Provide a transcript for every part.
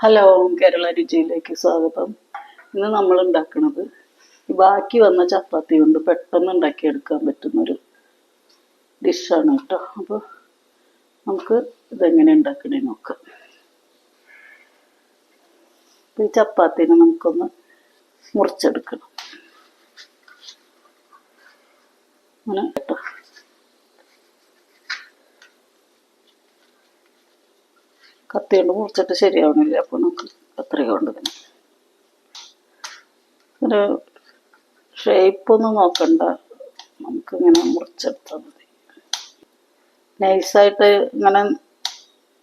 Hello Kerala രുചിയിലേക്ക് സ്വാഗതം. ഇന്ന് നമ്മൾ ഉണ്ടാക്കുന്നത് ബാക്കി വന്ന ചപ്പാത്തി കൊണ്ട് പെട്ടെന്ന് ഉണ്ടാക്കിയെടുക്കാൻ പറ്റുന്നൊരു ഡിഷാണ് കേട്ടോ. അപ്പോൾ നമുക്ക് ഇതെങ്ങനെ ഉണ്ടാക്കണേ നോക്കാം. ഈ ചപ്പാത്തിനെ നമുക്കൊന്ന് മുറിച്ചെടുക്കണം. കേട്ടോ. കത്തി കൊണ്ട് മുറിച്ചിട്ട് ശരിയാവണില്ല. അപ്പോൾ നമുക്ക് കത്രിക കൊണ്ട് തന്നെ ഒരു ഷേപ്പൊന്നും നോക്കണ്ട. നമുക്കിങ്ങനെ മുറിച്ചെടുത്താൽ മതി. നൈസായിട്ട് ഇങ്ങനെ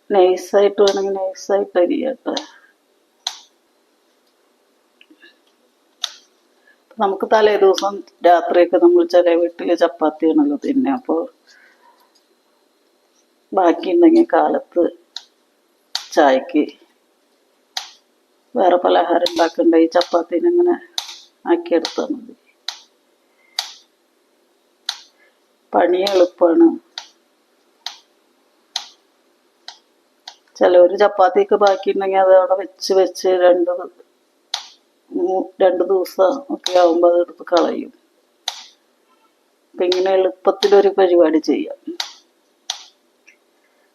നൈസായിട്ട് വേണമെങ്കിൽ നൈസായിട്ട് അരിയട്ടെ. നമുക്ക് തലേ ദിവസം രാത്രിയൊക്കെ നമ്മൾ ചില വീട്ടിൽ ചപ്പാത്തിയാണല്ലോ തിന്നെ. അപ്പോൾ ബാക്കി ഉണ്ടെങ്കിൽ കാലത്ത് ചായക്ക് വേറെ പലഹാരം ഉണ്ടാക്കണ്ട. ഈ ചപ്പാത്തിന് ഇങ്ങനെ ആക്കിയെടുത്താൽ മതി. പണി എളുപ്പമാണ് ചിലവർ ചപ്പാത്തിയൊക്കെ ബാക്കി ഉണ്ടെങ്കിൽ അത് അവിടെ വെച്ച് വെച്ച് രണ്ട് രണ്ട് ദിവസം ഒക്കെ ആകുമ്പോൾ അതെടുത്ത് കളയും. അപ്പം ഇങ്ങനെ എളുപ്പത്തിലൊരു പരിപാടി ചെയ്യാം.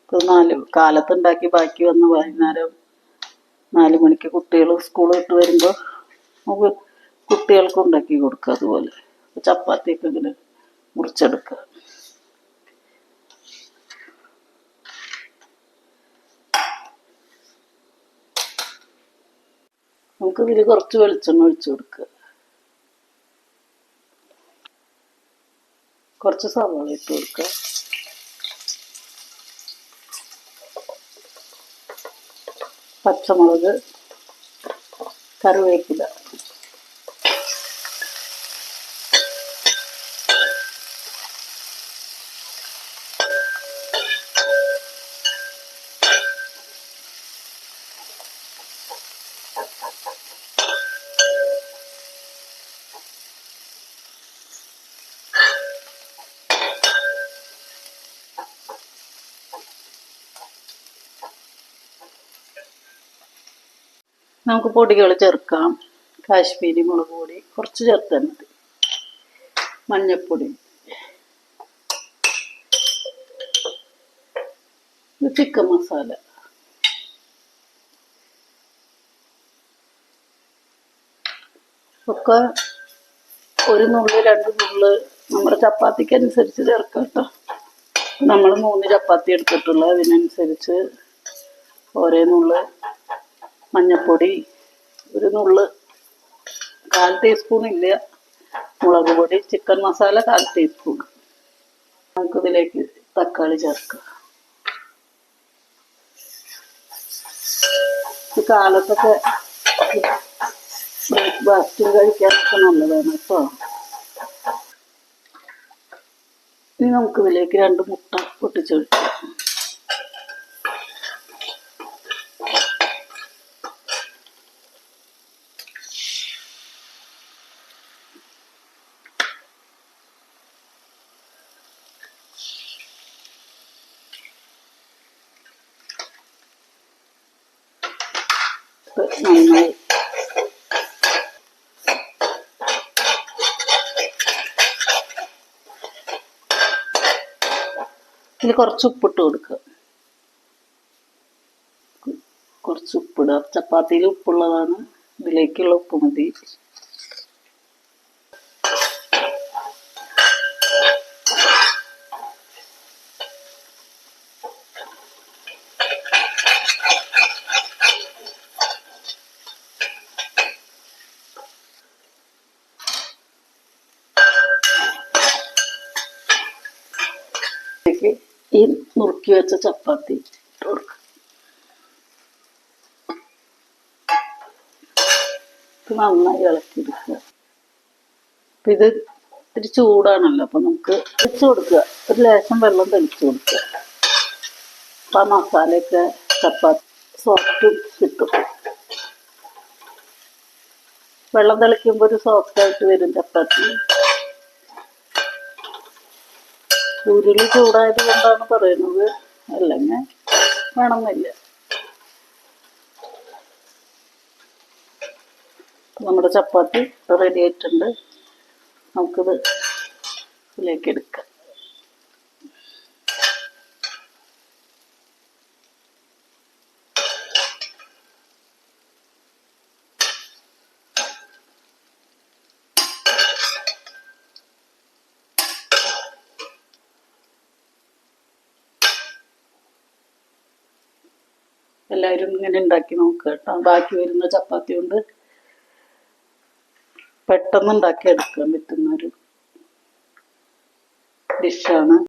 ഇപ്പൊ നാല് കാലത്തുണ്ടാക്കി ബാക്കി വന്ന് വൈകുന്നേരം നാല് മണിക്ക് കുട്ടികൾ സ്കൂൾ വിട്ട് വരുമ്പോൾ നമുക്ക് കുട്ടികൾക്ക് ഉണ്ടാക്കി കൊടുക്കുക അതുപോലെ. ചപ്പാത്തിയൊക്കെ ഇങ്ങനെ മുറിച്ചെടുക്കുക. നമുക്ക് ഇതിൽ കുറച്ച് വെളിച്ചെണ്ണ ഒഴിച്ചു കൊടുക്കുക. കുറച്ച് സവാള ഇട്ട് കൊടുക്കുക. പച്ചമുളക് കറിവേപ്പില. നമുക്ക് പൊടികൾ ചേർക്കാം. കാശ്മീരി മുളക് പൊടി കുറച്ച് ചേർത്താൽ മതി. മഞ്ഞൾപ്പൊടി ചിക്കൻ മസാല. ഒക്കെ ഒരു നുള്ളി രണ്ട് നുള്ളു നമ്മുടെ ചപ്പാത്തിക്ക് അനുസരിച്ച് ചേർക്കാം കേട്ടോ നമ്മൾ മൂന്ന് ചപ്പാത്തി എടുത്തിട്ടുള്ള അതിനനുസരിച്ച് ഓരോ നുള്ളി മഞ്ഞൾപ്പൊടി ഒരു നുള്ള് കാൽ ടീസ്പൂൺ ഇല്ല. മുളക് പൊടി ചിക്കൻ മസാല കാൽ ടീസ്പൂൺ നമുക്ക് ഇതിലേക്ക് തക്കാളി ചേർക്കുക കാലത്തൊക്കെ ബ്രേക്ക്ഫാസ്റ്റും കഴിക്കാനൊക്കെ നല്ലതാണ് കേട്ടോ. ഇനി നമുക്ക് ഇതിലേക്ക് രണ്ട് മുട്ട പൊട്ടിച്ചൊഴിക്കാം. ഇട്ട് നന്നായി ഇതിൽ കുറച്ച് ഉപ്പിട്ട് കൊടുക്കുക. കുറച്ച് ഉപ്പിടുക. ചപ്പാത്തിയിൽ ഉപ്പുള്ളതാണ്. ഇതിലേക്കുള്ള ഉപ്പ് മതി. ഇതിലേക്ക് ഈ നുറുക്കി വെച്ച ചപ്പാത്തി. നന്നായി ഇളക്കിയെടുക്കുക. അപ്പൊ ഇത് ഇത്തിരി ചൂടാണല്ലോ അപ്പൊ നമുക്ക് തെളിച്ചു കൊടുക്കുക. ഒരു ലേശം വെള്ളം തെളിച്ച് കൊടുക്കുക. അപ്പൊ ആ മസാലയൊക്കെ ചപ്പാത്തി സോഫ്റ്റ് കിട്ടും. വെള്ളം തിളയ്ക്കുമ്പോൾ ഒരു സോഫ്റ്റ് ആയിട്ട് വരും ചപ്പാത്തി. ഉരുളി ചൂടായത് കൊണ്ടാണ് പറയുന്നത്. അല്ലെങ്കിൽ വേണമെന്നില്ല. നമ്മുടെ ചപ്പാത്തി റെഡി ആയിട്ടുണ്ട്. നമുക്കിത് ഇതിലേക്ക് എടുക്കാം. എല്ലാവരും ഇങ്ങനെ ഉണ്ടാക്കി നോക്കുക കേട്ടോ. ബാക്കി വരുന്ന ചപ്പാത്തി കൊണ്ട് പെട്ടെന്ന് ഉണ്ടാക്കി എടുക്കാൻ പറ്റുന്ന ഒരു ഡിഷാണ്